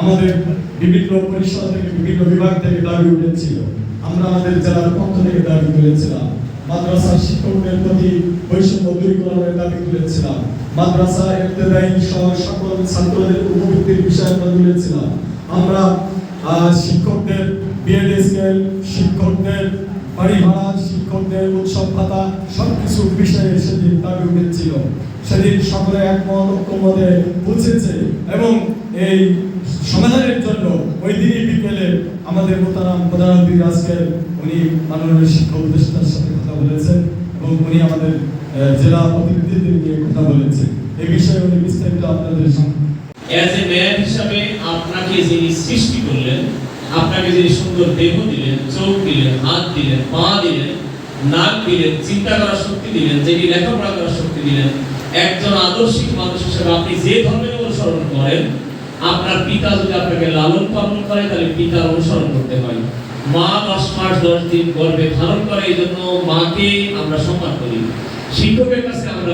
আমাদের বিভিন্ন পরিষদ থেকে, বিভিন্ন বিভাগ থেকে দাবি উঠেছিল। আমরা আমাদের জেলার পক্ষ থেকে দাবি তুলেছিলাম। মাদ্রাসার শিক্ষকদের প্রতি বৈষম্য দূরীকরণের দাবি তুলেছিলাম। মাদ্রাসা ইবতেদায়ী সহ সকল ছাত্রদের উপবৃত্তির বিষয় আমরা তুলেছিলাম। আমরা শিক্ষকদের বিএড স্কেল শিক্ষকদের বাড়ি ভাড়া শিক্ষকদের উৎসব ভাতা সবকিছু বিষয়ে সেদিন দাবি উঠেছিল। সেদিন সকলে একমত, ঐক্যমতে বুঝেছে এবং এই সমাধানের জন্য ওই দিনই বিকেলে আমাদের মোতারাম প্রধানমন্ত্রী আজকের উনি মাননীয় শিক্ষা উপদেষ্টার সাথে কথা বলেছেন এবং উনি আমাদের জেলা প্রতিনিধিদের নিয়ে কথা বলেছেন। এই বিষয়ে উনি বিস্তারিত আপনাদের ম্যান হিসাবে আপনাকে যিনি সৃষ্টি করলেন, আপনাকে যিনি সুন্দর দেহ দিলেন, চোখ দিলেন, হাত দিলেন, পা দিলেন, নাক দিলেন, চিন্তা করার শক্তি দিলেন, যিনি লেখাপড়া করার শক্তি দিলেন, একজন আদর্শিক মানুষ হিসেবে আপনি যে ধর্মের অনুসরণ করেন আপনার পিতা যদি আপনাকে লালন পালন করে, তাহলে পিতার অনুসরণ করতে হয়। মা দশ মাস, দশ দিন গর্ভে ধারণ করে, এই জন্য মাকে আমরা সম্মান করি। শিক্ষকের কাছে আমরা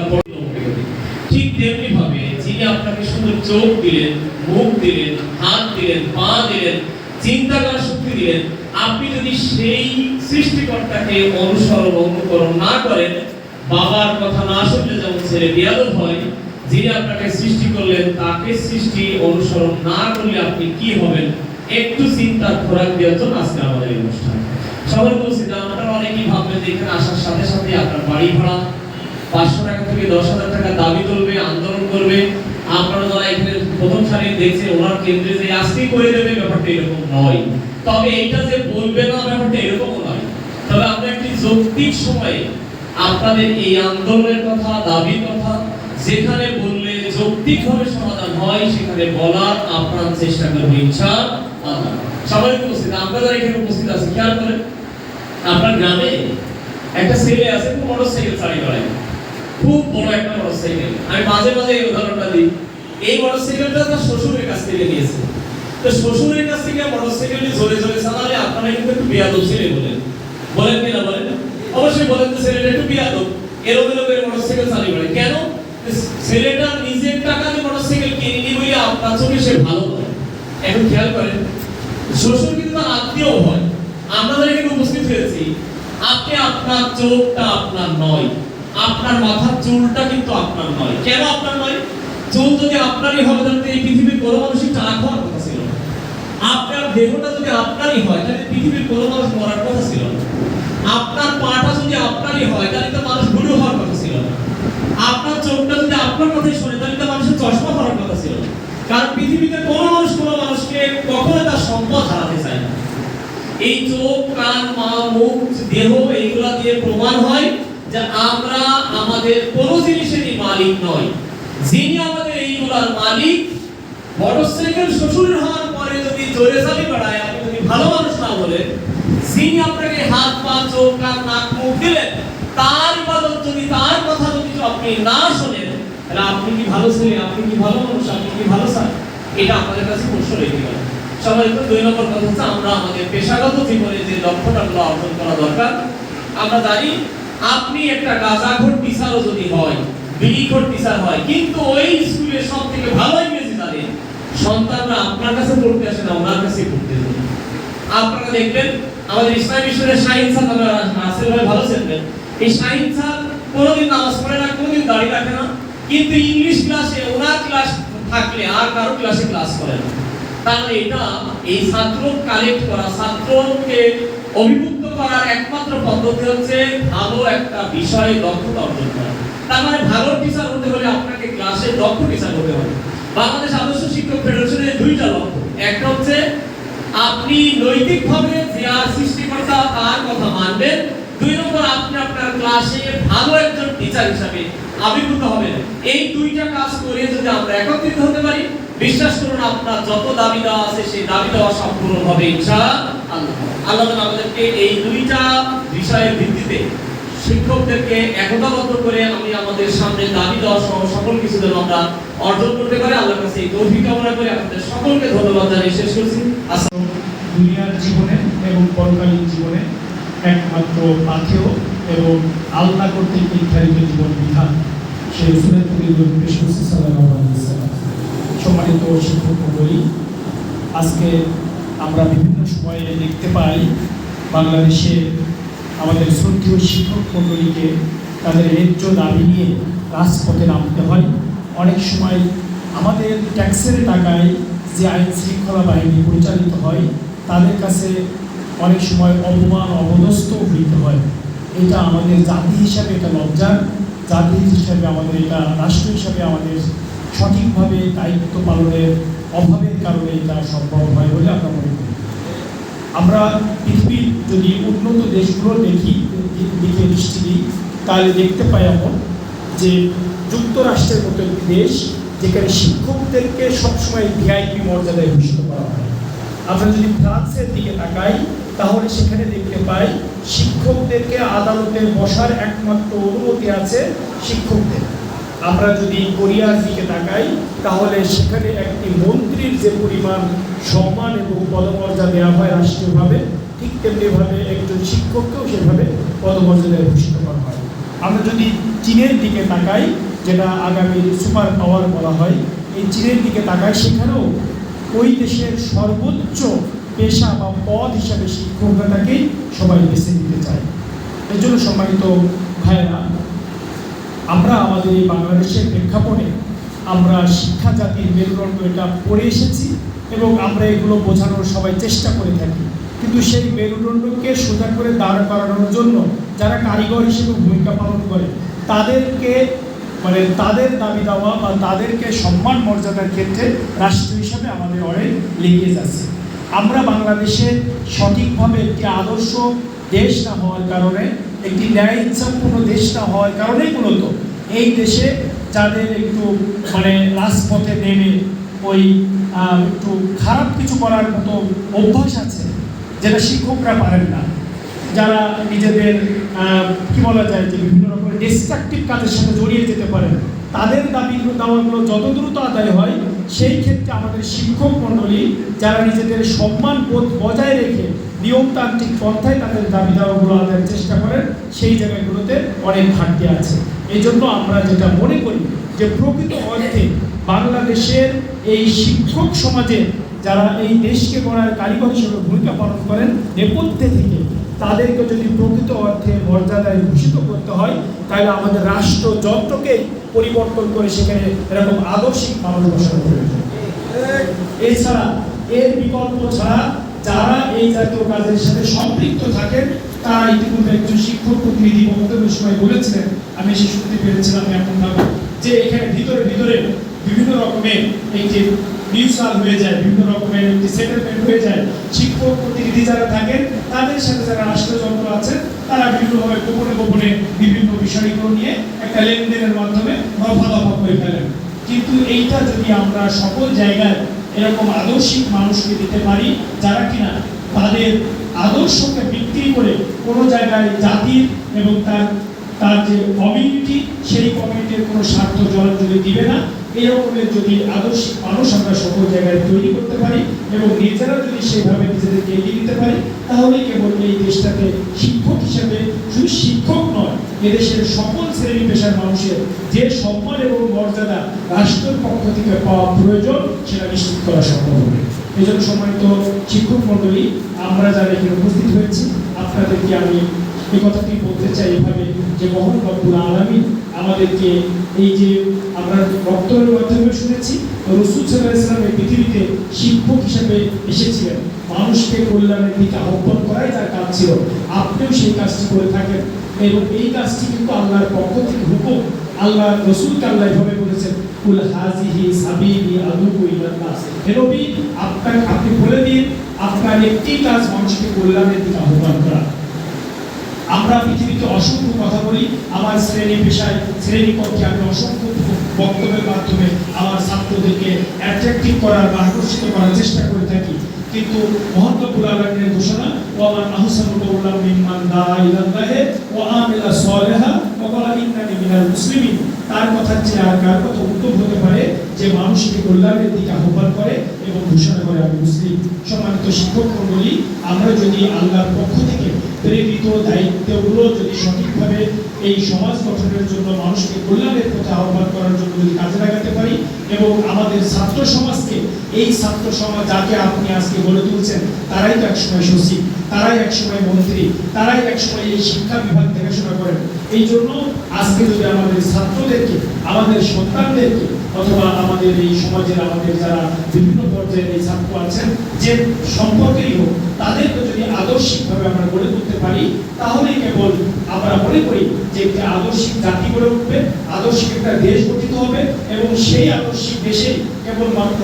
ঠিক তেমনি ভাবে যিনি আপনাকে সুন্দর চোখ দিলেন, মুখ দিলেন, হাত দিলেন, পা দিলেন চিন্তা করার শক্তি দিলেন, আপনি যদি সেই সৃষ্টিকর্তাকে অনুসরণ, অনুকরণ না করেন, বাবার কথা না শুনলে যেমন ছেলে বিয়াদব হয় যিনি আপনাকে সৃষ্টি করলেন, তাকে সৃষ্টি অনুসরণ না করলে আপনি কি হবেন? একটু চিন্তার খোরাক দেওয়ার জন্য আজকে আমাদের এই অনুষ্ঠান। সবাই বলছি আপনারা অনেকেই ভাববেন যে এখানে আসার সাথে সাথে আপনার বাড়ি ভাড়া। পাঁচশো টাকা থেকে দশ হাজার টাকা দাবি তুলবে, আন্দোলন করবে। আপনারা যারা এখানে প্রথম সারি দেখছে ওনার কেন্দ্রে যে আজকেই করে দেবে, ব্যাপারটা এরকম নয়। তবে এইটা যে বলবে না, ব্যাপারটা এরকম নয়। তবে আমরা একটি যৌক্তিক সময়ে আপনাদের এই আন্দোলনের কথা, দাবির কথা যেখানে বললে যৌক্তিকভাবে সমাধান হয়, সেখানে বলার আপনার চেষ্টা করব ইচ্ছা আল্লাহ। সবাই উপস্থিত আমরা যারা এখানে উপস্থিত আছি, খেয়াল করেন। আপনার গ্রামে একটা ছেলে আছে, খুব মোটর সাইকেল চালিয়ে বেড়ায়। খুব বড় একটা মোটর সাইকেল আমি মাঝে মাঝে এই উদাহরণটা দিই। এই মোটর সাইকেলটা তার শ্বশুরের কাছ থেকে নিয়েছে। তো শ্বশুরের কাছ থেকে মোটর সাইকেলটি জোরে জোরে চালালে আপনারা কিন্তু একটু বেয়াদব ছেলে বলেন। বলেন কি না বলেন? অবশ্যই বলেন তো ছেলেটা একটু বেয়াদব। এরোমেলো করে মোটর সাইকেল চালিয়ে বেড়ায়। কেন? ছেলেটা নিজের টাকা দিয়ে মোটর সাইকেল কিনে নিয়ে বলে আপনার চোখে সে ভালো এখন খেয়াল করেন, শ্বশুর কিন্তু আত্মীয় হয়। উপস্থিত হয়েছি, আপনি আপনার চোখটা আপনার নয়। আপনার মাথার চুলটা কিন্তু আপনার নয়। কেন আপনার নয়? চুল যদি আপনারই হবে, তাহলে এই পৃথিবীর কোনো মানুষই টাক হওয়ার কথা ছিল আপনার দেহটা যদি আপনারই হয়, তাহলে পৃথিবীর কোনো মানুষ মরার কথা ছিল আপনার পাটা যদি আপনারই হয়, তাহলে তো মানুষ বুড়ো হওয়ার কথা আপনার চোখটা যদি আপনার কথাই শোনে, তাহলে তো মানুষের চশমা পরার কথা ছিল। কারণ পৃথিবীতে কোনো মানুষ কোনো মানুষকে কখনো তার সম্পদ হারাতে চায় না। এই চোখ, কান মা মুখ, দেহ, এইগুলা দিয়ে প্রমাণ হয় যে আমরা আমাদের কোনো জিনিসেরই মালিক নয় যিনি আমাদের এইগুলার মালিক মোটরসাইকেল শ্বশুরের হওয়ার পরে যদি জোরে চালি বেড়ায়, আপনি যদি ভালো মানুষ না বলে যিনি আপনাকে হাত, পা, চোখ, কান, নাক, মুখ দিলেন তার ইবাদত যদি তার কথা যদি আপনি না শোনেন, তাহলে আপনি কি ভালো ছেলে আপনি কি ভালো মানুষ, আপনি কি ভালো স্যার? এটা আমাদের কাছে প্রশ্ন রেখে গেল। সবাই তো দুই নম্বর কথা হচ্ছে, আমরা আমাদের পেশাগত জীবনে যে দক্ষতাগুলো অর্জন করা দরকার, আমরা জানি আপনি একটা গাঁজাখোর টিচারও যদি হয় বিড়িখোর টিচার হয়, কিন্তু ওই স্কুলে সব থেকে ভালো ইংরেজি জানে, সন্তানরা আপনার কাছে পড়তে আসে না, ওনার কাছে পড়তে আপনারা দেখবেন, আমাদের ইসলামী নাসির ভাই ভালো ছিলেন। এই শাহিন স্যার কোনোদিন নামাজ পড়ে না, কোনোদিন দাড়ি রাখে না। কিন্তু ইংলিশ ক্লাসে, ওনার ক্লাস থাকলে আর কারও ক্লাসে ক্লাস করে না। তাহলে এটা এই ছাত্র কালেক্ট করা, ছাত্রকে অভিভুক্ত করার একমাত্র পদ্ধতি হচ্ছে ভালো একটা বিষয়ে দক্ষতা অর্জন করা। তার মানে ভালো টিচার হতে হলে আপনাকে ক্লাসে দক্ষ টিচার হতে হবে। বাংলাদেশ আদর্শ শিক্ষক ফেডারেশনের দুইটা লক্ষ্য। একটা হচ্ছে, আপনি নৈতিকভাবে যে আর সৃষ্টিকর্তা, তার কথা মানবেন। দুই নম্বর, আপনি আপনার ক্লাসে ভালো একজন টিচার হিসাবে আবির্ভূত হবেন। এই দুইটা কাজ করে যদি আমরা একত্রিত হতে পারি, বিশ্বাস করুন আপনার যত দাবি দেওয়া আছে, সেই দাবি দেওয়া সম্পূর্ণ হবে ইনশাআল্লাহ। আল্লাহ আমাদেরকে এই দুইটা বিষয়ের ভিত্তিতে শিক্ষকদেরকে একতাবদ্ধ করে আমি আমাদের সামনে দাবি দেওয়া সহ সকল কিছু যেন আমরা অর্জন করতে পারি, আল্লাহর কাছে এই তৌফিক কামনা করে আপনাদের সকলকে ধন্যবাদ জানিয়ে শেষ করছি। আসসালামু দুনিয়ার জীবনে এবং পরকালীন জীবনে একমাত্র পাথেয় এবং আল্লাহ কর্তৃক নির্ধারিত জীবন বিধান, সেই সম্মানিত শিক্ষক মণ্ডলী আজকে আমরা বিভিন্ন সময়ে দেখতে পাই বাংলাদেশে আমাদের শ্রদ্ধেয় শিক্ষক মণ্ডলীকে তাদের ন্যায্য দাবি নিয়ে রাজপথে নামতে হয়। অনেক সময় আমাদের ট্যাক্সের টাকায় যে আইন শৃঙ্খলা বাহিনী পরিচালিত হয়, তাদের কাছে অনেক সময় অপমান অবদস্ত হইতে হয়। এটা আমাদের জাতি হিসাবে এটা লজ্জার। জাতি হিসাবে আমাদের এটা রাষ্ট্র হিসাবে আমাদের সঠিকভাবে দায়িত্ব পালনের অভাবের কারণে এটা সম্ভব হয় বলে আমরা মনে করি। আমরা পৃথিবীর যদি উন্নত দেশগুলো দেখি, দিকে দৃষ্টি দিই, তাহলে দেখতে পাই এমন যে যুক্তরাষ্ট্রের মতো একটি দেশ যেখানে শিক্ষকদেরকে সবসময় ভিআইপি মর্যাদায় ভূষিত করা হয়। আমরা যদি ফ্রান্সের দিকে তাকাই তাহলে সেখানে দেখতে পাই, শিক্ষকদেরকে আদালতে বসার একমাত্র অনুমতি আছে শিক্ষকদের। আমরা যদি কোরিয়ার দিকে তাকাই, তাহলে সেখানে একটি মন্ত্রীর যে পরিমাণ সম্মান এবং পদমর্যাদা দেওয়া হয় রাষ্ট্রীয়ভাবে, ঠিক তেমনিভাবে একজন শিক্ষককেও সেভাবে পদমর্যাদায় ভূষিত করা হয়। আমরা যদি চীনের দিকে তাকাই, যেটা আগামী সুপার পাওয়ার বলা হয়, এই চীনের দিকে তাকাই, সেখানেও ওই দেশের সর্বোচ্চ পেশা বা পদ হিসাবে শিক্ষকতাকেই সবাই বেছে নিতে চায়। এর জন্য সম্মানিত ভাইয়েরা, আমরা আমাদের এই বাংলাদেশের প্রেক্ষাপটে আমরা শিক্ষা জাতির মেরুদণ্ড এটা পড়ে এসেছি এবং আমরা এগুলো বোঝানোর সবাই চেষ্টা করে থাকি। কিন্তু সেই মেরুদণ্ডকে সোজা করে দাঁড় করানোর জন্য যারা কারিগর হিসেবে ভূমিকা পালন করে, তাদেরকে মানে তাদের দাবি দেওয়া বা তাদেরকে সম্মান মর্যাদার ক্ষেত্রে রাষ্ট্র হিসাবে আমাদের অনেক লিগেজ আছে। আমরা বাংলাদেশে সঠিকভাবে একটি আদর্শ দেশ না হওয়ার কারণে, একটি ন্যায় ইচ্ছাপূর্ণ দেশ না হওয়ার কারণেই মূলত এই দেশে যাদের একটু মানে রাজপথে নেমে ওই একটু খারাপ কিছু করার মতো অভ্যাস আছে, যেটা শিক্ষকরা পারেন না। যারা নিজেদের কি বলা যায় যে বিভিন্ন রকমের ডিস্ট্রাকটিভ কাজের সাথে জড়িয়ে যেতে পারেন, তাদের দাবি দাওয়াগুলো যত দ্রুত আদায় হয় সেই ক্ষেত্রে আমাদের শিক্ষক মণ্ডলী যারা নিজেদের সম্মান বোধ বজায় রেখে নিয়মতান্ত্রিক পন্থায় তাদের দাবি দাওয়াগুলো আদায়ের চেষ্টা করেন, সেই জায়গাগুলোতে অনেক ঘাটতি আছে। এই জন্য আমরা যেটা মনে করি যে প্রকৃত অর্থে বাংলাদেশের এই শিক্ষক সমাজে যারা এই দেশকে গড়ার কারিগর হিসেবে ভূমিকা পালন করেন, নেপথ্যে থেকে তাদেরকে যদি প্রকৃত অর্থে মর্যাদায় ভূষিত করতে হয়, তাহলে আমাদের রাষ্ট্র যন্ত্রকে পরিবর্তন করে সেখানে এরকম আদর্শিক মানুষ বসানো প্রয়োজন এছাড়া এর বিকল্প ছাড়া যারা এই জাতীয় কাজের সাথে সম্পৃক্ত থাকেন, তারা ইতিমধ্যে একজন শিক্ষক প্রতিনিধি বক্তব্যের সময় বলেছিলেন, আমি সে শুনতে পেরেছিলাম এমন ভাবে যে এখানে ভিতরে ভিতরে বিভিন্ন রকমের এই যে মিউচুয়াল হয়ে যায়, বিভিন্ন রকমের একটি সেটেলমেন্ট হয়ে যায়। শিক্ষক, প্রতিনিধি যারা থাকেন, তাদের সাথে যারা রাষ্ট্রযন্ত্র আছে তারা বিভিন্নভাবে গোপনে গোপনে বিভিন্ন বিষয়গুলো নিয়ে একটা লেনদেনের মাধ্যমে রফা দফা করে ফেলেন। কিন্তু এইটা যদি আমরা সকল জায়গায় এরকম আদর্শিক মানুষকে দিতে পারি, যারা কিনা তাদের আদর্শকে বিক্রি করে কোনো জায়গায় জাতির এবং তার তার যে কমিউনিটি সেই কমিউনিটির কোনো স্বার্থ জলাঞ্জলি দিবে না এরকমের যদি আদর্শিক মানুষ আমরা সকল জায়গায় তৈরি করতে পারি এবং নিজেরা যদি সেভাবে নিজেদেরকে এগিয়ে দিতে পারি, তাহলে কেবল এই দেশটাকে শিক্ষক হিসেবে শুধু শিক্ষক নয়, এদেশের সকল শ্রেণি পেশার মানুষের যে সম্মান এবং মর্যাদা রাষ্ট্রের পক্ষ থেকে পাওয়া প্রয়োজন, সেটা নিশ্চিত করা সম্ভব হবে। এই জন্য সম্মানিত শিক্ষক মণ্ডলী, আমরা যারা এখানে উপস্থিত হয়েছি আপনাদেরকে আমি এই কথাটি বলতে চাই এভাবে যে মহান রব্বুল আলমী আমাদেরকে এই যে আমরা রক্তের মাধ্যমে শুনেছি রসুল সাল্লাহ ইসলাম এই পৃথিবীতে শিক্ষক হিসেবে এসেছিলেন। মানুষকে কল্যাণের দিকে আহ্বান করাই তার কাজ ছিল। আপনিও সেই কাজটি করে থাকেন। এবং এই কাজটি কিন্তু আল্লাহর পক্ষ থেকে হুকুম আল্লাহ রসুলকে আল্লাহ এভাবে বলেছেন, কুল হাজিহি সাবিলি আদুকু ইলাল্লাহ হে নবী, আপনার, আপনি বলে দিন, আপনার একটি কাজ মানুষকে কল্যাণের দিকে আহ্বান করা। আমরা পৃথিবীতে অসংখ্য কথা বলি, আমার শ্রেণি পেশায়, শ্রেণি কক্ষে আমি অসংখ্য বক্তব্যের মাধ্যমে আমার ছাত্রদেরকে অ্যাট্রাকটিভ করার বা আকর্ষিত করার চেষ্টা করে থাকি। কিন্তু মহাত্মপুর আলমের ঘোষণা ও আমার আহসানু কৌলাম মিম্মান দা ইলাল্লাহে ও আমিলা সালেহা ও বলা ইন্নানি মিনাল মুসলিমিন। তার কথা চেয়ে আর কার কথা উত্তম হতে পারে? যে মানুষকে কল্যাণের দিকে আহ্বান করে এবং ঘোষণা করে, আমি মুসলিম। সম্মানিত শিক্ষক মণ্ডলী, আমরা যদি আল্লাহর পক্ষ থেকে প্রেরিত দায়িত্বগুলো যদি সঠিকভাবে এই সমাজ গঠনের জন্য মানুষকে কল্যাণের পথে আহ্বান করার জন্য যদি কাজে লাগাতে পারি এবং আমাদের ছাত্র সমাজকে, এই ছাত্র সমাজ যাকে আপনি আজকে গড়ে তুলছেন, তারাই তো একসময় সচিব, তারাই একসময় মন্ত্রী, তারাই একসময় এই শিক্ষা বিভাগ দেখাশোনা করেন। এই জন্য আজকে যদি আমাদের ছাত্রদেরকে, আমাদের সন্তানদেরকে অথবা আমাদের এই সমাজের আমাদের যারা বিভিন্ন পর্যায়ের এই ছাত্র আছেন, যে সম্পর্কেই হোক, তাদেরকে যদি আদর্শিকভাবে আমরা গড়ে তুলতে পারি, তাহলেই কেবল আমরা মনে করি যে একটি আদর্শিক জাতি গড়ে উঠবে, আদর্শিক একটা দেশ গঠিত হবে এবং সেই আদর্শিক দেশে কেবলমাত্র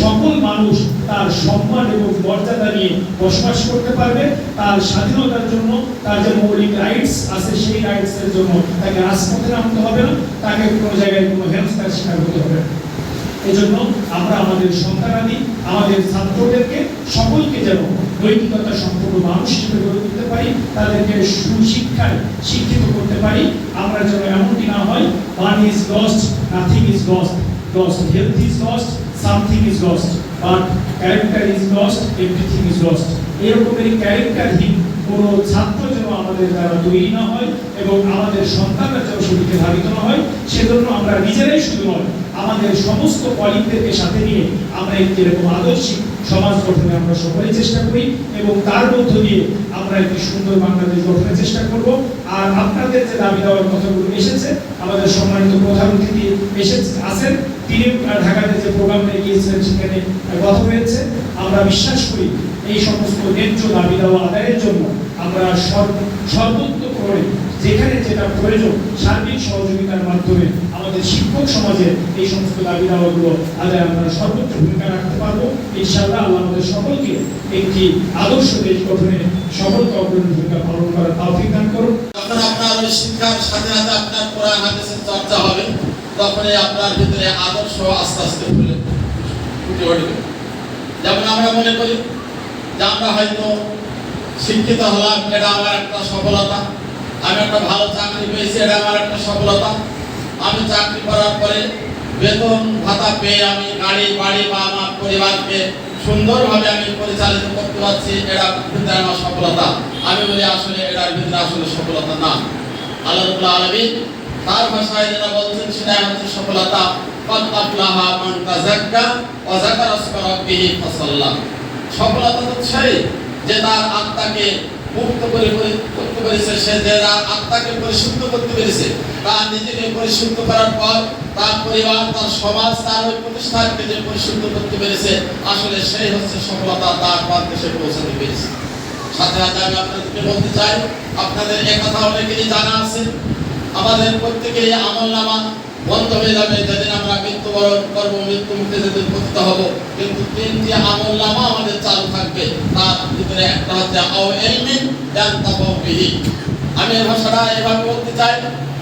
সকল মানুষ তার সম্মান এবং মর্যাদা নিয়ে বসবাস করতে পারবে। তার স্বাধীনতার জন্য, তার যে মৌলিক রাইটস আছে, সেই রাইটস এর জন্য তাকে রাজপথে নামতে হবে না, তাকে কোনো জায়গায় কোনো হেনস্থার শিকার হতে হবে না। এজন্য আমরা আমাদের সন্তানাদি আমাদের ছাত্রদেরকে সকলকে যেন নৈতিকতা সম্পূর্ণ মানুষ হিসেবে গড়ে তুলতে পারি, তাদেরকে সুশিক্ষায় শিক্ষিত করতে পারি। আমরা যেন এমনটি না হয় one is lost nothing is lost lost health is lost something is lost but character is lost everything is lost এরকমের ক্যারেক্টারহীন কোনো ছাত্র যেন আমাদের দ্বারা তৈরি না হয় এবং আমাদের সন্তানরা যেন সেদিকে ধাবিত না হয়, সেজন্য আমরা নিজেরাই শুধু নয়, আমাদের সমস্ত কলিগদেরকে সাথে নিয়ে আমরা একটি এরকম আদর্শিক সমাজ গঠনে আমরা সকলে চেষ্টা করি এবং তার মধ্য দিয়ে আমরা একটি সুন্দর বাংলাদেশ গঠনের চেষ্টা করব। আর আপনাদের যে দাবি দেওয়ার কথাগুলো এসেছে, আমাদের সম্মানিত প্রধান অতিথি এসেছে, আছেন। তিনি ঢাকাতে যে প্রোগ্রাম গিয়েছেন সেখানে কথা হয়েছে। আমরা বিশ্বাস করি এই সমস্ত ন্যায্য দাবি দেওয়া আদায়ের জন্য আমরা সর্ব- সর্বোত্তম করে যেখানে যেটা প্রয়োজন সার্বিক সহযোগিতার মাধ্যমে আমাদের শিক্ষক সমাজের এই সমস্ত দাবি দাওয়াগুলো আদায় আমরা সর্বোচ্চ ভূমিকা রাখতে পারব। ইনশাআল্লাহ আল্লাহ আমাদের সকলকে একটি আদর্শ দেশ গঠনে সকলকে অগ্রণী ভূমিকা পালন করার তৌফিক দান করুন। আপনার শিক্ষার সাথে সাথে আপনার কোরআন হাদিসের চর্চা হবে তখনই আপনার ভিতরে আদর্শ আস্তে আস্তে যেমন আমরা মনে করি যে আমরা হয়তো শিক্ষিত হলাম, এটা আমার একটা সফলতা। আমি একটা ভালো চাকরি পেয়েছি, এটা আমার একটা সফলতা। আমি চাকরি করার পরে বেতন ভাতা পেয়ে আমি গাড়ি, বাড়ি বা আমার পরিবারকে সুন্দরভাবে আমি পরিচালিত করতে পারছি, এটা ভিতরে আমার সফলতা। আমি বলি, আসলে এটার ভিতরে আসলে সফলতা না। আল্লাহুল্লাহ আলমী তার ভাষায় যেটা বলছেন সেটা হচ্ছে সফলতা। কত আফলাহা মান তাজাক্কা সফলতা তো যে তার আত্মাকে মুক্ত করে করে- করতে পেরেছে সে, যে তার আত্মাকে পরিশুদ্ধ করতে পেরেছে। তার নিজেকে পরিশুদ্ধ করার পর তার পরিবার, তার সমাজ, তার ওই প্রতিষ্ঠানকে যে পরিশুদ্ধ করতে পেরেছে, আসলে সেই হচ্ছে সফলতা তার প্রান্তে সে পৌঁছাতে পেরেছে। সাথে সাথে আমি আপনাদেরকে বলতে চাই, আপনাদের একথা অনেকেরই জানা আছে। আমাদের প্রত্যেকেরই আমল নামা হয়ে যাবে, যেদিন আমরা মৃত্যুবরণ করব, মৃত্যু মুখে যেদিন পতিত হব, কিন্তু তিনটি আমল নামা আমাদের চালু থাকবে। তার ভিতরে একটা হচ্ছে, আও এলমিন জ্ঞান বিহি। আমি এই ভাষাটা এভাবে বলতে চাই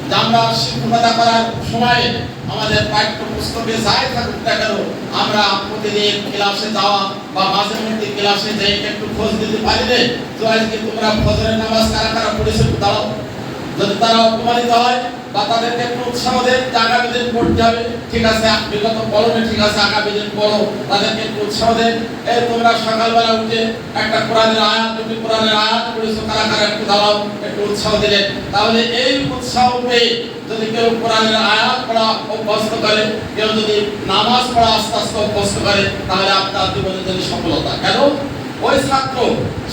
যে আমরা শিক্ষকতা করার সময়ে আমাদের পাঠ্যপুস্তকে যাই থাকুক না কেন, আমরা প্রতিদিন ক্লাসে যাওয়া বা মাঝে মধ্যে ক্লাসে যাই একটু খোঁজ দিতে পারিলে, তো আজকে তোমরা ফজরের নামাজ কারা কারা পড়েছে দাঁড়াও। যদি তারা অপমানিত হয় বা তাদেরকে একটু উৎসাহ দেন যে আগামী দিন পড়তে হবে, ঠিক আছে, বিগত পড়বে ঠিক আছে, আগামী দিন পড়ো, তাদেরকে উৎসাহ দেন এই তোমরা সকালবেলা উঠে একটা কোরআনের আয়াত তুমি কোরআনের আয়াত পড়েছো কারা কারা একটু দাঁড়াও, একটু উৎসাহ দিলেন তাহলে এই উৎসাহ পেয়ে যদি কেউ কোরআনের আয়াত পড়া অভ্যস্ত করে, কেউ যদি নামাজ পড়া আস্তে আস্তে অভ্যস্ত করে, তাহলে আপনার জীবনে যদি সফলতা। কেন? ওই ছাত্র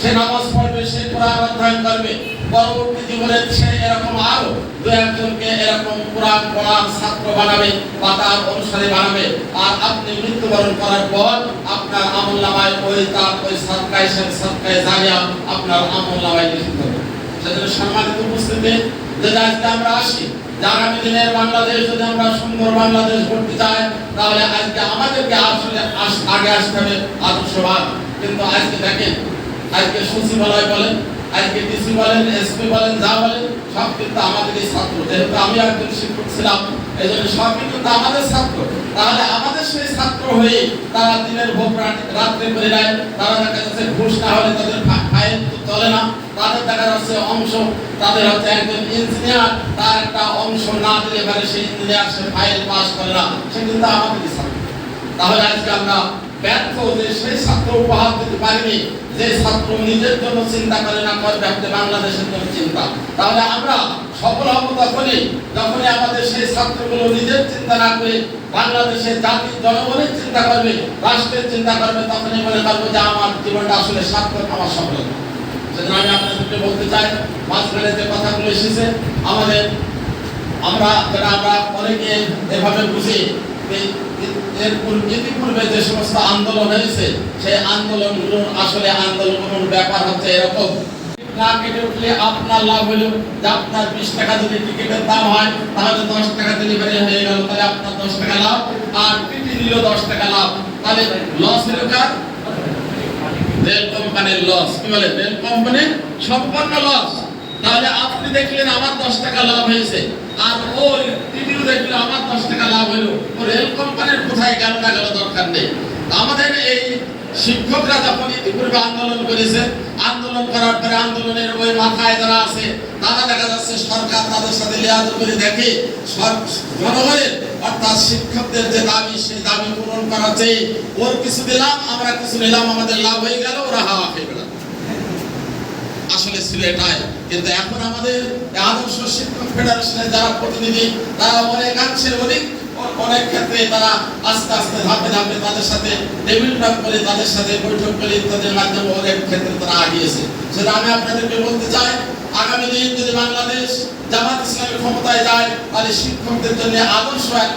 সে নামাজ পড়বে, সে কোরআন অধ্যয়ন করবে। পরবর্তী জীবনে সে এরকম আরও দু একজনকে এরকম কোরআন পড়ার ছাত্র বানাবে বা তার অনুসারী বানাবে। আর আপনি মৃত্যুবরণ করার পর আপনার আমল নামায় ওই তার ওই সৎকায় সে সৎকায় জানিয়া আপনার আমল নামায় লিখিত সেজন্য সম্মানিত উপস্থিতি, যে আজকে আমরা আসি আগামী দিনের বাংলাদেশ যদি আমরা সুন্দর বাংলাদেশ করতে চাই, তাহলে আজকে আমাদেরকে আসলে আগে আসতে হবে আদর্শবাদ। কিন্তু আজকে দেখেন, আজকে সচিবালয় বলেন, আজকে ডিসি বলেন, এসপি বলেন, যা বলেন, সব কিন্তু আমাদেরই ছাত্র। যেহেতু আমি একজন শিক্ষক ছিলাম এই জন্য সব কিন্তু আমাদের ছাত্র। তাহলে আমাদের সেই ছাত্র হয়ে তারা দিনের ভোগ রাত্রে করে নেয় তারা দেখা যাচ্ছে ঘুষ না হলে তাদের ফাইল চলে না। তাদের দেখা যাচ্ছে অংশ তাদের হচ্ছে একজন ইঞ্জিনিয়ার তার একটা অংশ না দিলে পারে সেই ইঞ্জিনিয়ার সে ফাইল পাস করে না। সে কিন্তু আমাদেরই ছাত্র। তাহলে আজকে আমরা ব্যর্থ যে সেই ছাত্র উপহার দিতে পারেনি, যে ছাত্র নিজের জন্য চিন্তা করে না করবে একটা বাংলাদেশের জন্য চিন্তা। তাহলে আমরা সফল হব তখনই, যখনই আমাদের সেই ছাত্রগুলো নিজের চিন্তা না করে বাংলাদেশের জাতির জনগণের চিন্তা করবে, রাষ্ট্রের চিন্তা করবে, তখনই মনে করব যে আমার জীবনটা আসলে সার্থক, আমার সফলতা আমি আপনাদেরকে বলতে চাই, মাঝখানে যে কথাগুলো এসেছে, আমাদের আমরা যারা আমরা অনেকে এভাবে বুঝি এর ইতিপূর্বে যে সমস্ত আন্দোলন হয়েছে, সেই আন্দোলনগুলোর আসলে আন্দোলনগুলোর ব্যাপার হচ্ছে এরকম। না কেটে উঠলে আপনার লাভ হলো আপনার বিশ টাকা যদি টিকিটের দাম হয়, তাহলে দশ টাকা ডেলিভারি হয়ে গেল, তাহলে আপনার দশ টাকা লাভ, আর টিটি নিল দশ টাকা লাভ। তাহলে লস হলো রেল কোম্পানির লস কি বলে? রেল কোম্পানির সম্পূর্ণ লস তাহলে আপনি দেখলেন আমার দশ টাকা লাভ হয়েছে। আর ওই তিনিও দেখল আমার দশ টাকা লাভ হলো। রেল কোম্পানির কোথায় গান না গেল দরকার নেই? আমাদের এই শিক্ষকরা যখন ইতিপূর্বে আন্দোলন করেছে, আন্দোলন করার পরে আন্দোলনের ওই মাথায় যারা আছে, তারা দেখা যাচ্ছে সরকার তাদের সাথে লিয়াজ করে দেখে জনগণের, অর্থাৎ শিক্ষকদের যে দাবি, সেই দাবি পূরণ করা চেয়ে ওর কিছু দিলাম, আমরা কিছু নিলাম, আমাদের লাভ হয়ে গেল, ওরা হাওয়া খেয়ে বেড়াবে আসলে ছিল এটাই। কিন্তু এখন আমাদের আদর্শ শিক্ষক ফেডারেশনের যারা প্রতিনিধি, তারা অনেকাংশে অনেক অনেক ক্ষেত্রে তারা আস্তে আস্তে ধাপে ধাপে তাদের সাথে টেবিল টক করে তাদের সাথে বৈঠক করে ইত্যাদির মাধ্যমে অনেক ক্ষেত্রে তারা আগিয়েছে সেটা আমি আপনাদেরকে বলতে চাই, আগামী দিন যদি বাংলাদেশ জামাত ইসলামী ক্ষমতায় যায়, তাহলে শিক্ষকদের জন্য আদর্শ এক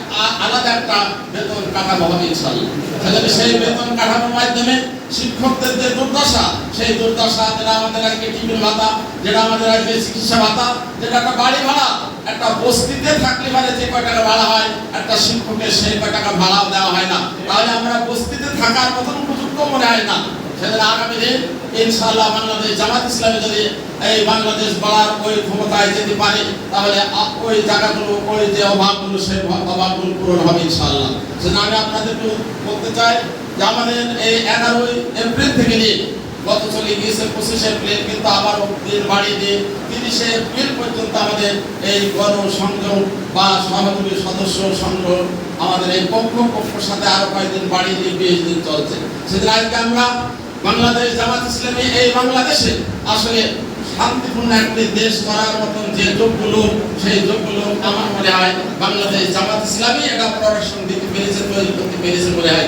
আলাদা একটা বেতন কাঠামো হবে ইনশাল্লাহ তাহলে সেই বেতন কাঠামোর মাধ্যমে শিক্ষকদের যে দুর্দশা, সেই দুর্দশা যেটা আমাদের আজকে টিফিন ভাতা, যেটা আমাদের আজকে চিকিৎসা ভাতা, যেটা একটা বাড়ি ভাড়া একটা বস্তিতে থাকলে মানে যে কয় ভাড়া হয়, একটা শিক্ষকের সেই কয় টাকা ভাড়াও দেওয়া হয় না। তাহলে আমরা বস্তিতে থাকার মতন উপযুক্ত মনে হয় না। সেজন্য আগামী দিন ইনশাআল্লাহ বাংলাদেশ, জামাত ইসলামী যদি এই বাংলাদেশ বাড়ার ওই ক্ষমতায় যেতে পারে, তাহলে ওই জায়গাগুলো, ওই যে অভাবগুলো, সেই অভাব- অভাবগুলো পূরণ হবে ইনশাআল্লাহ। সেজন্য আমি আপনাদেরকে বলতে চাই যে আমাদের এই এগারোই এপ্রিল থেকে নিয়ে গত চলে গিয়েছে পঁচিশে এপ্রিল কিন্তু আবার দিন বাড়িয়ে দিয়ে তিরিশে এপ্রিল পর্যন্ত আমাদের এই গণ সংযোগ বা সহযোগী সদস্য সংগ্রহ আমাদের এই পক্ষ পক্ষের সাথে আরও কয়েকদিন বাড়িয়ে দিয়ে বিশ দিন চলছে। সেদিন আজকে আমরা বাংলাদেশ জামাত ইসলামী এই বাংলাদেশে আসলে শান্তিপূর্ণ একটি দেশ করার মতন যে যোগগুলো সেই যোগগুলো আমার মনে হয় বাংলাদেশ জামাত ইসলামী এটা প্রোডাকশন দিতে পেরেছে, তৈরি করতে পেরেছে বলে হয়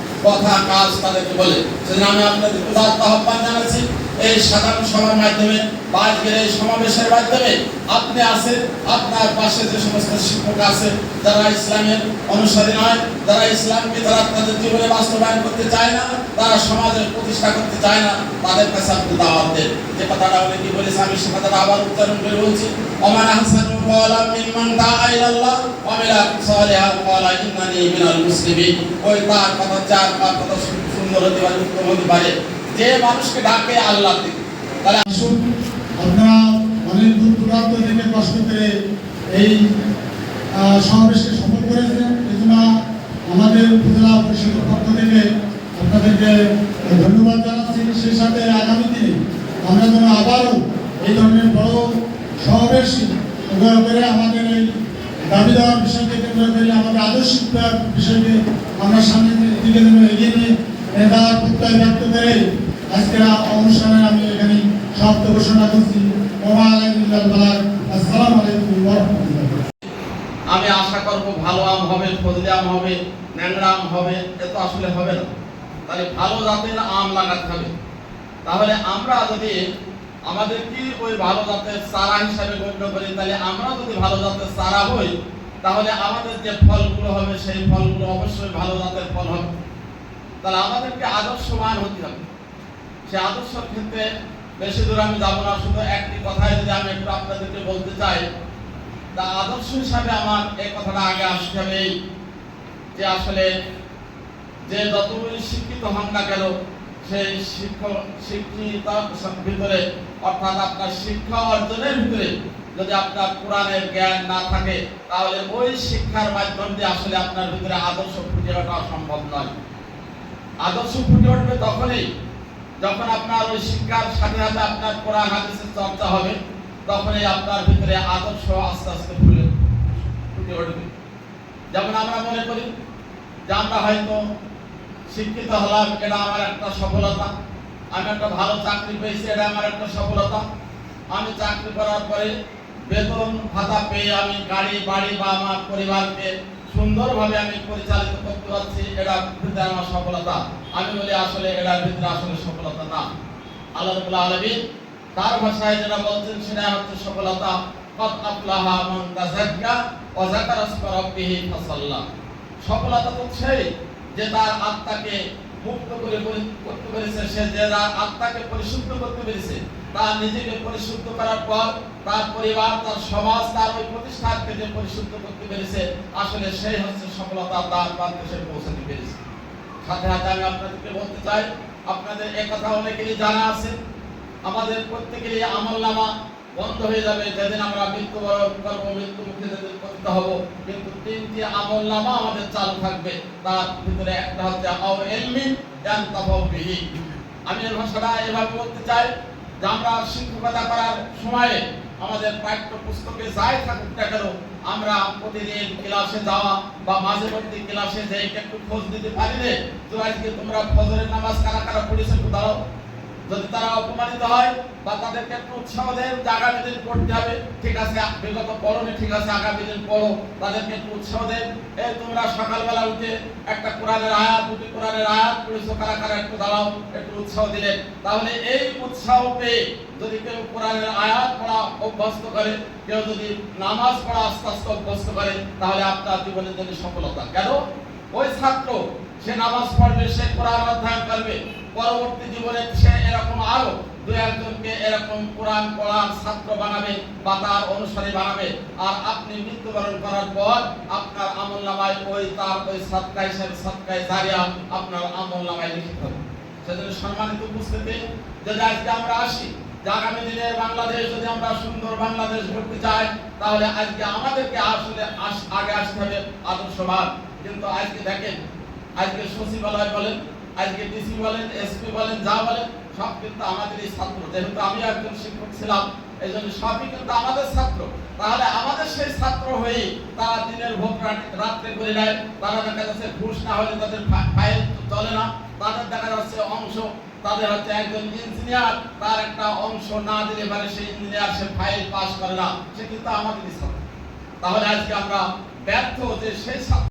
কথা, কাজ তাদেরকে বলে। সেজন্য আমি আপনাদের উদাত্ত আহ্বান জানাচ্ছি, এই সাধারণ সভার মাধ্যমে বা আজকের এই সমাবেশের মাধ্যমে আপনি আছেন, আপনার পাশে যে সমস্ত শিক্ষক আছে, যারা ইসলামের অনুসারী নয়, যারা ইসলামকে তারা তাদের জীবনে বাস্তবায়ন করতে চায় না, তারা সমাজের প্রতিষ্ঠা করতে চায় না, তাদের কাছে আপনি দাওয়াত দেন। যে কথাটা উনি কি বলেছে, আমি সে কথাটা আবার উচ্চারণ করে বলছি। ওমান আহসানু ওই তার কথা চার কথা সুন্দর হতে পারে, উত্তম হতে পারে। যে মানুষকে ডাকে আল্লাহ থেকে তাহলে আসুন আপনারা অনেক দূর দূরান্ত থেকে কষ্ট করে এই সমাবেশকে সফল করেছেন। এজন্য আমাদের উপজেলা পরিষদের পক্ষ থেকে আপনাদেরকে ধন্যবাদ জানাচ্ছি। সেই সাথে আগামী দিনে আমরা যেন আবারও এই ধরনের বড় সমাবেশ করে আমাদের এই দাবি দেওয়ার বিষয়কে কেন্দ্র করে আমাদের আদর্শিক বিষয়কে আমরা সামনের দিকে যেন এগিয়ে নিয়ে নেতার প্রত্যয় ব্যক্ত করে আজকের অনুষ্ঠানে আমি এখানে সমাপ্ত ঘোষণা করছি। আমি আশা করব ভালো আম হবে, ফজলি আম হবে, ন্যাংরা আম হবে, এ তো আসলে হবে না। তাহলে ভালো জাতের আম লাগাতে হবে। তাহলে আমরা যদি আমাদের কি ওই ভালো জাতের চারা হিসাবে গণ্য করি, তাহলে আমরা যদি ভালো জাতের চারা হই, তাহলে আমাদের যে ফলগুলো হবে, সেই ফলগুলো অবশ্যই ভালো জাতের ফল হবে। তাহলে আমাদেরকে আদর্শমান হতে হবে। সে আদর্শের ক্ষেত্রে বেশি দূর আমি যাব না। শুধু একটি কথাই যদি আমি একটু আপনাদেরকে বলতে চাই, তা আদর্শ হিসাবে আমার এই কথাটা আগে আসতে হবে, যে আসলে যে যতগুলি শিক্ষিত হন না কেন, সেই শিক্ষিত ভিতরে, অর্থাৎ আপনার শিক্ষা অর্জনের ভিতরে যদি আপনার কোরআনের জ্ঞান না থাকে, তাহলে ওই শিক্ষার মাধ্যম দিয়ে আসলে আপনার ভিতরে আদর্শ ফুটে ওঠা সম্ভব নয়। আদর্শ ফুটে উঠবে তখনই যখন আপনার ওই শিক্ষার সাথে সাথে আপনার কোরআন হাদিসের চর্চা হবে, তখনই আপনার ভিতরে আদর্শ আস্তে আস্তে ফুলে ফুটে উঠবে। যেমন আমরা মনে করি যে আমরা হয়তো শিক্ষিত হলাম, এটা আমার একটা সফলতা। আমি একটা ভালো চাকরি পেয়েছি, এটা আমার একটা সফলতা। আমি চাকরি করার পরে বেতন ভাতা পেয়ে আমি গাড়ি, বাড়ি বা আমার পরিবারকে সুন্দরভাবে আমি পরিচালিত করতে পারছি, এটা আমার সফলতা। আমি বলি আসলে এটার ভিতরে আসলে সফলতা না। আল্লাহ আলামিন তার ভাষায় যেটা বলছেন, সেটা হচ্ছে সফলতা, কদ আফলাহা মান তাযাক্কা ওয়া যাকারা রাব্বিহি ফাসাল্লা। সফলতা তো সেই যে তার আত্মাকে মুক্ত করে করতে পেরেছে, সে যে তার আত্মাকে পরিশুদ্ধ করতে পেরেছে তার নিজেকে পরিশুদ্ধ করার পর তার পরিবার, তার সমাজ, তার ওই প্রতিষ্ঠানকে যে পরিশুদ্ধ করতে পেরেছে, আসলে সেই হচ্ছে সফলতা তার সে পৌঁছাতে পেরেছে। সাথে সাথে আমি আপনাদেরকে বলতে চাই, আপনাদের একথা অনেকেরই জানা আছে। আমাদের প্রত্যেকেরই আমল নামা বন্ধ হয়ে যাবে। যেদিন আমরা মৃত্যুবরণ করব, মৃত্যু মুখে যেদিন করতে হব, কিন্তু তিনটি আমল নামা আমাদের চালু থাকবে। তার ভিতরে একটা হচ্ছে, আও এলমি জ্ঞান তাফাউ বিহি। আমি এর ভাষাটা এভাবে বলতে চাই যে আমরা শিক্ষকতা করার সময়ে আমাদের পাঠ্য পুস্তকে যাই থাকুক না কেন, আমরা প্রতিদিন ক্লাসে যাওয়া বা মাঝে মধ্যে ক্লাসে যাই, একটু খোঁজ দিতে পারি রে তো আজকে তোমরা ফজরের নামাজ কারা কারা পড়েছো দাঁড়াও। যদি তারা অপমানিত হয় বা তাদেরকে একটু উৎসাহ দেন যে আগামী দিন পড়তে হবে, ঠিক আছে, বিগত পড়নি ঠিক আছে, আগামী দিন পড়ো, তাদেরকে একটু উৎসাহ দেন। এই তোমরা সকালবেলা উঠে একটা কোরআনের আয়াত, দুটি কোরআনের আয়াত পড়েছো, কারা কারা একটু দাঁড়াও, একটু উৎসাহ দিলেন। তাহলে এই উৎসাহ পেয়ে যদি কেউ কোরআনের আয়াত পড়া অভ্যস্ত করে, কেউ যদি নামাজ পড়া আস্তে আস্তে অভ্যস্ত করে, তাহলে আপনার জীবনের জন্য সফলতা। কেন? ওই ছাত্র সে নামাজ পড়বে, সে কোরআন অধ্যয়ন করবে। পরবর্তী জীবনে সে এরকম আরও দু একজনকে এরকম কোরআন পড়ার ছাত্র বানাবে বা তার অনুসারী বানাবে। আর আপনি মৃত্যুবরণ করার পর আপনার আমল নামায় ওই তার ওই সৎকায় হিসেবে সৎকায় জারিয়া আপনার আমল নামায় লিখিত হবে। সেজন্য সম্মানিত উপস্থিতি, যদি আজকে আমরা আসি, যে আগামী দিনে বাংলাদেশ, যদি আমরা সুন্দর বাংলাদেশ গড়তে চাই, তাহলে আজকে আমাদেরকে আসলে আগে আসতে হবে আদর্শবাদ। কিন্তু আজকে দেখেন, আজকে সচিবালয় বলেন, আজকে ডিসি বলেন, এসপি বলেন, যা বলেন, সব কিন্তু আমাদেরই ছাত্র। যেহেতু আমি একজন শিক্ষক ছিলাম এই জন্য সবই কিন্তু আমাদের ছাত্র। তাহলে আমাদের সেই ছাত্র হয়ে তারা দিনের ভোগ রাত্রে করে নেয়। তারা দেখা যাচ্ছে ঘুষ না হলে তাদের ফাইল চলে না। তাদের দেখা যাচ্ছে অংশ, তাদের হচ্ছে একজন ইঞ্জিনিয়ার। তার একটা অংশ না দিলে পারে সেই ইঞ্জিনিয়ার সে ফাইল পাস করে না। সে কিন্তু আমাদেরই ছাত্র। তাহলে আজকে আমরা ব্যর্থ যে সেই ছাত্র